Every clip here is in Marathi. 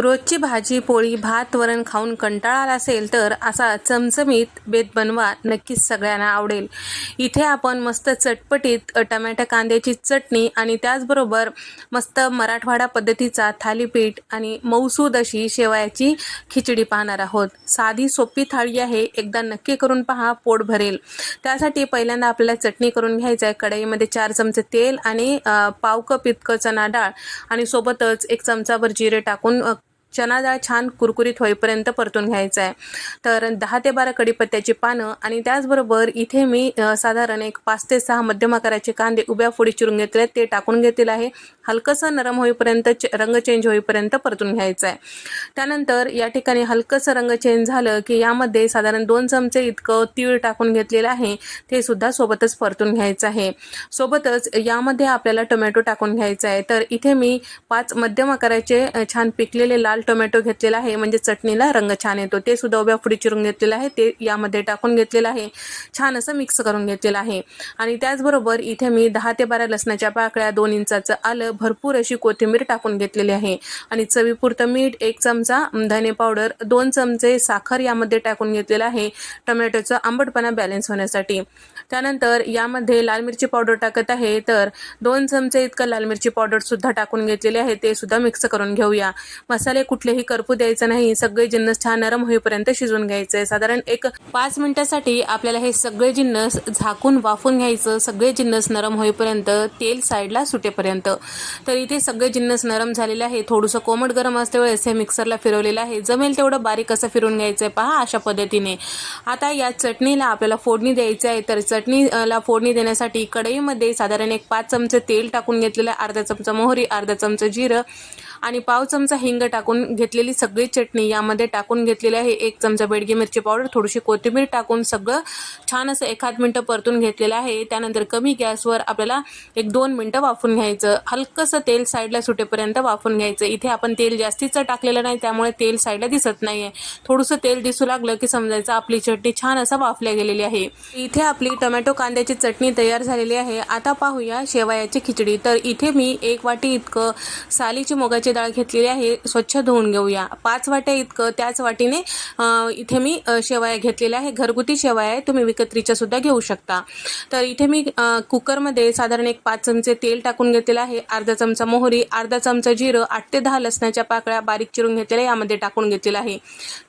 रोजची भाजी पोळी भात वरण खाऊन कंटाळा आला असेल तर असा चमचमीत बेत बनवा नक्कीच सगळ्यांना आवडेल. इथे आपण मस्त चटपटीत टमॅटो कांद्याची चटणी आणि त्याचबरोबर मस्त मराठवाडा पद्धतीचा थालीपीठ आणि मौसूद अशी शेवयाची खिचडी पाहणार आहोत. साधी सोपी थाळी आहे एकदा नक्की करून पहा पोट भरेल. त्यासाठी पहिल्यांदा आपल्याला चटणी करून घ्यायचं आहे. कढईमध्ये चार चमचे तेल आणि पाव कप इतकं चणा डाळ आणि सोबतच एक चमचाभर जिरे टाकून चना डाळ छान कुरकुरीत होईपर्यंत परतून घ्यायचं आहे. तर दहा ते बारा कडीपत्त्याची पानं आणि त्याचबरोबर इथे मी साधारण एक पाच ते सहा मध्यम आकाराचे कांदे उभ्या फोडी चिरून घेतले आहेत. ते टाकून घेतलेलं आहे. हलकंसं नरम होईपर्यंत चे- रंग चेंज होईपर्यंत परतून घ्यायचं आहे. त्यानंतर या ठिकाणी हलकंसं रंग चेंज झालं की यामध्ये साधारण दोन चमचे इतकं तीळ टाकून घेतलेलं आहे. ते सुद्धा सोबतच परतून घ्यायचं आहे. सोबतच यामध्ये आपल्याला टोमॅटो टाकून घ्यायचा आहे. तर इथे मी पाच मध्यम आकाराचे छान पिकलेले लाल टोमॅटो घेतलेला आहे म्हणजे चटणीला रंग छान येतो. ते सुद्धा उभ्या फुडी चिरून घेतलेलं आहे. ते यामध्ये टाकून घेतलेलं आहे. छान असं मिक्स करून घेतलेलं आहे. आणि त्याचबरोबर इथे मी दहा ते बारा लसणाच्या पाकळ्या दोन इंचाचं आलं भरपूर अशी कोथिंबीर टाकून घेतलेली आहे. आणि चवीपुरतं मीठ एक चमचा धने पावडर दोन चमचे साखर यामध्ये टाकून घेतलेलं आहे. टोमॅटोचा आंबटपणा बॅलन्स होण्यासाठी. त्यानंतर यामध्ये लाल मिरची पावडर टाकत आहे. तर दोन चमचे इतकं लाल मिरची पावडर सुद्धा टाकून घेतलेले आहे. ते सुद्धा मिक्स करून घेऊया. मसाले कुठलेही करपू द्यायचं नाही. सगळे जिन्नस छान नरम होईपर्यंत शिजवून घ्यायचे. साधारण एक पाच मिनिटासाठी आपल्याला हे सगळे जिन्नस झाकून वाफून घ्यायचं. सगळे जिन्नस नरम होईपर्यंत तेल साईडला सुटेपर्यंत. तर इथे सगळे जिन्नस नरम झालेले आहे थोडंसं कोमट गरम असते वेळेस हे मिक्सरला फिरवलेलं आहे. जमेल तेवढं बारीक असं फिरून घ्यायचं आहे पहा अशा पद्धतीने. आता या चटणीला आपल्याला फोडणी द्यायची आहे. तर चटणीला फोडणी देण्यासाठी कढईमध्ये साधारण एक पाच चमचे तेल टाकून घेतलेलं अर्धा चमचा मोहरी अर्धा चमचा जिरं आणि पाव चमचा हिंग टाकून घेतलेली सगळी चटणी यामध्ये टाकून घेतलेली आहे. एक चमचा बेडगी मिरची पावडर थोडीशी कोथिंबीर टाकून सगळं छान असं एखाद मिनटं परतून घेतलेलं आहे. त्यानंतर कमी गॅसवर आपल्याला एक दोन मिनटं वाफून घ्यायचं. हलकंसं तेल साईडला सुटेपर्यंत वाफून घ्यायचं. इथे आपण तेल जास्तीचं टाकलेलं नाही त्यामुळे तेल साईडला दिसत नाही आहे थोडंसं तेल दिसू लागलं की समजायचं आपली चटणी छान असं वाफल्या गेलेली आहे. इथे आपली टोमॅटो कांद्याची चटणी तयार झालेली आहे. आता पाहूया शेवयाची खिचडी. तर इथे मी एक वाटी इतकं सालीची मुगाची डाळ घेतलेली आहे स्वच्छ धुवून घेऊया. पाच वाट्या इतकं त्याच वाटीने इथे मी अ, शेवया घेतलेल्या आहे. घरगुती शेवया आहे तुम्ही विकत्रीच्या सुद्धा घेऊ शकता. तर इथे मी कुकरमध्ये साधारण एक पाच चमचे तेल टाकून घेतलेलं आहे. अर्धा चमचा मोहरी अर्धा चमचा जिरं आठ ते दहा लसणाच्या पाकळ्या बारीक चिरून घेतलेल्या यामध्ये टाकून घेतलेलं आहे.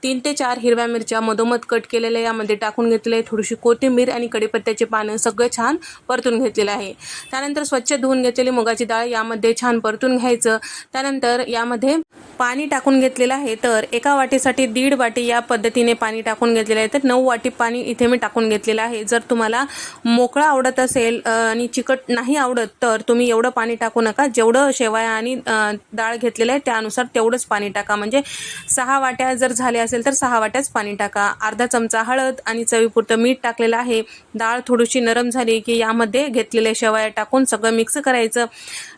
तीन ते चार हिरव्या मिरच्या मधोमध कट केलेल्या यामध्ये टाकून घेतलेलं आहे. थोडीशी कोथिंबीर आणि कडीपत्त्याचे पानं सगळं छान परतून घेतलेलं आहे. त्यानंतर स्वच्छ धुवून घेतलेली मुगाची डाळ यामध्ये छान परतून घ्यायचं. त्यानंतर तर यामध्ये पाणी टाकून घेतलेलं आहे. तर एका वाटीसाठी दीड वाटी या पद्धतीने पाणी टाकून घेतलेलं आहे. तर नऊ वाटी पाणी इथे मी टाकून घेतलेलं आहे. जर तुम्हाला मोकळा आवडत असेल आणि चिकट नाही आवडत तर तुम्ही एवढं पाणी टाकू नका. जेवढं शेवाया आणि डाळ घेतलेलं आहे त्यानुसार तेवढंच पाणी टाका. म्हणजे सहा वाट्या जर झाल्या असेल तर सहा वाट्याच पाणी टाका. अर्धा चमचा हळद आणि चवीपुरतं मीठ टाकलेलं आहे. डाळ थोडीशी नरम झाली की यामध्ये घेतलेल्या शेवाया टाकून सगळं मिक्स करायचं.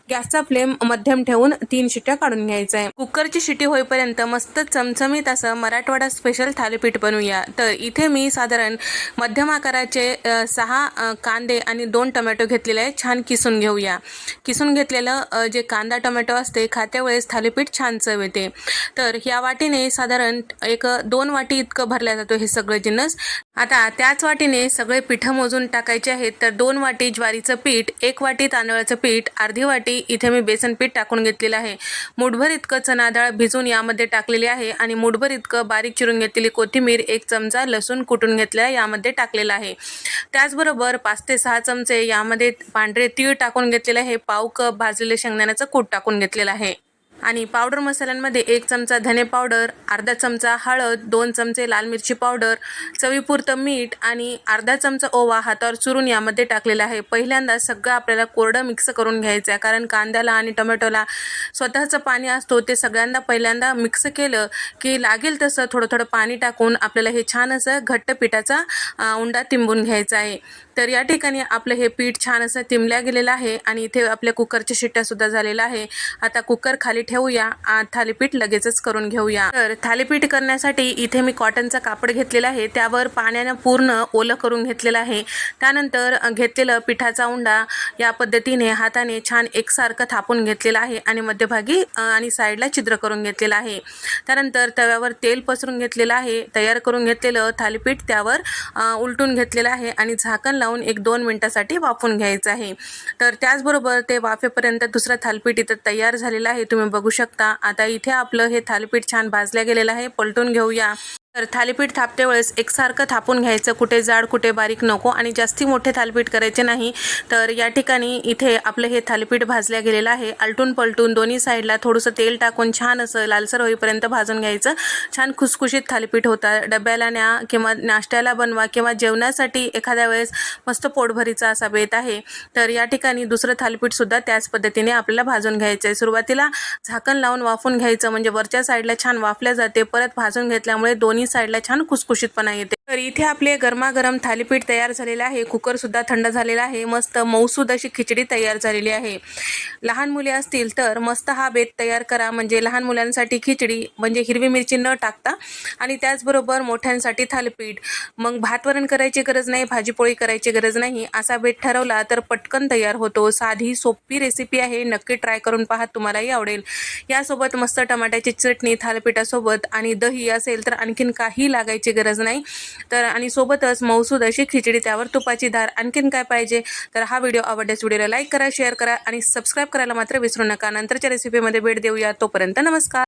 गॅसचा फ्लेम मध्यम ठेवून तीन शिट्ट्या काढून घ्यायचं आहे कुकरची शिटी होईपर्यंत मस्त चमचमीत असं मराठवाडा स्पेशल थालीपीठ बनवूया. तर इथे मी साधारण मध्यम आकाराचे सहा कांदे आणि दोन टोमॅटो घेतलेले आहे छान किसून घेऊया. किसून घेतलेलं जे कांदा टोमॅटो असते खात्यावेळेस थालीपीठ छान चव येते तर ह्या वाटीने साधारण एक दोन वाटी इतकं भरल्या जातो हे सगळं जिन्नस. आता त्याच वाटीने सगळे पिठं मोजून टाकायचे आहेत. तर दोन वाटी ज्वारीचं पीठ एक वाटी तांदळाचं पीठ अर्धी वाटी इथे मी बेसन पीठ टाकून घेतलेलं आहे. मुठभर इतकं चणा डाळ भिजून यामध्ये टाकलेली आहे आणि मुठभर इतकं बारीक चिरून घेतलेली कोथिंबीर एक चमचा लसूण कुटून घेतलेला यामध्ये टाकलेला आहे. त्याचबरोबर पाच ते सहा चमचे यामध्ये पांढरे तीळ टाकून घेतलेले आहे. पाव कप भाजलेले शेंगदाण्याचं कूट टाकून घेतलेलं आहे. आणि पावडर मसाल्यांमध्ये एक चमचा धने पावडर अर्धा चमचा हळद दोन चमचे लाल मिरची पावडर चवीपुरतं मीठ आणि अर्धा चमचा ओवा हातावर चुरून यामध्ये टाकलेला आहे. पहिल्यांदा सगळं आपल्याला कोरडं मिक्स करून घ्यायचं आहे कारण कांद्याला आणि टोमॅटोला स्वतःचं पाणी असतो ते सगळ्यांदा पहिल्यांदा मिक्स केलं की लागेल तसं थोडं थोडं पाणी टाकून आपल्याला हे छान असं घट्ट पिठाचा उंडा तिंबून घ्यायचा आहे. तर या ठिकाणी आपलं हे पीठ छान असं तिमल्या गेलेलं आहे आणि इथे आपल्या कुकरच्या शिट्ट्या सुद्धा झालेल्या आहे. आता कुकर खाली ठेवूया थालीपीठ लगेचच करून घेऊया. तर थालीपीठ करण्यासाठी इथे मी कॉटनचा कापड घेतलेला आहे. त्यावर पाण्यानं पूर्ण ओलं करून घेतलेलं आहे. त्यानंतर घेतलेलं पिठाचा उंडा या पद्धतीने हाताने छान एकसारखं थापून घेतलेला आहे आणि मध्यभागी आणि साईडला छिद्र करून घेतलेलं आहे. त्यानंतर तव्यावर तेल पसरून घेतलेलं आहे. तयार करून घेतलेलं थालीपीठ त्यावर उलटून घेतलेलं आहे आणि झाकण लावून एक दोन मिनटासाठी वाफून घ्यायचं आहे. तर त्याचबरोबर ते वाफेपर्यंत दुसरं थालपीठ इथं तयार झालेलं आहे. तुम्ही बघू शकता. आता इथे आपलं हे थालपीठ छान भाजल्या गेलेलं आहे. पलटून घेऊया. तर थालीपीठ थापते वेळेस एकसारखं थापून घ्यायचं. कुठे जाड कुठे बारीक नको आणि जास्ती मोठे थालीपीठ करायचे नाही. तर या ठिकाणी इथे आपलं हे थालीपीठ भाजल्या गेलेलं आहे. आलटून पलटून दोन्ही साईडला थोडंसं तेल टाकून छान असं लालसर होईपर्यंत भाजून घ्यायचं. छान खुसखुशीत थालीपीठ होतात डब्याला न्या किंवा नाश्त्याला बनवा किंवा जेवणासाठी एखाद्या वेळेस मस्त पोटभरीचा असा बेत आहे. तर या ठिकाणी दुसरं थालीपीठसुद्धा त्याच पद्धतीने आपल्याला भाजून घ्यायचं आहे सुरुवातीला झाकण लावून वाफून घ्यायचं. म्हणजे वरच्या साईडला छान वाफल्या जाते. परत भाजून घेतल्यामुळे दोन्ही साईडला छान खुसखुशीतपणा येते. तर इथे आपले गरमागरम थालीपीठ तयार झालेलं आहे. कुकर सुद्धा थंड झालेला आहे. मस्त मौसूद अशी खिचडी तयार झालेली आहे. लहान मुले असतील तर मस्त हा बेत तयार करा. म्हणजे लहान मुलांसाठी खिचडी म्हणजे हिरवी मिरची न टाकता. आणि त्याचबरोबर मोठ्यांसाठी थालीपीठ. मग भातवरण करायची गरज नाही भाजीपोळी करायची गरज नाही. असा बेत ठरवला तर पटकन तयार होतो. साधी सोपी रेसिपी आहे. नक्की ट्राय करून पहा. तुम्हालाही आवडेल. यासोबत मस्त टमाट्याची चटणी थालीपीठासोबत आणि दही असेल तर आणखीन काही लागायची गरज नाही. तर आणि सोबतच मौसूद अशी खिचडी त्यावर तुपाची धार आणखीन काय पाहिजे? तर हा व्हिडिओ आवडल्यास व्हिडिओला लाईक करा शेअर करा आणि सबस्क्राईब करायला मात्र विसरू नका. नंतरच्या रेसिपीमध्ये भेट देऊया. तोपर्यंत नमस्कार.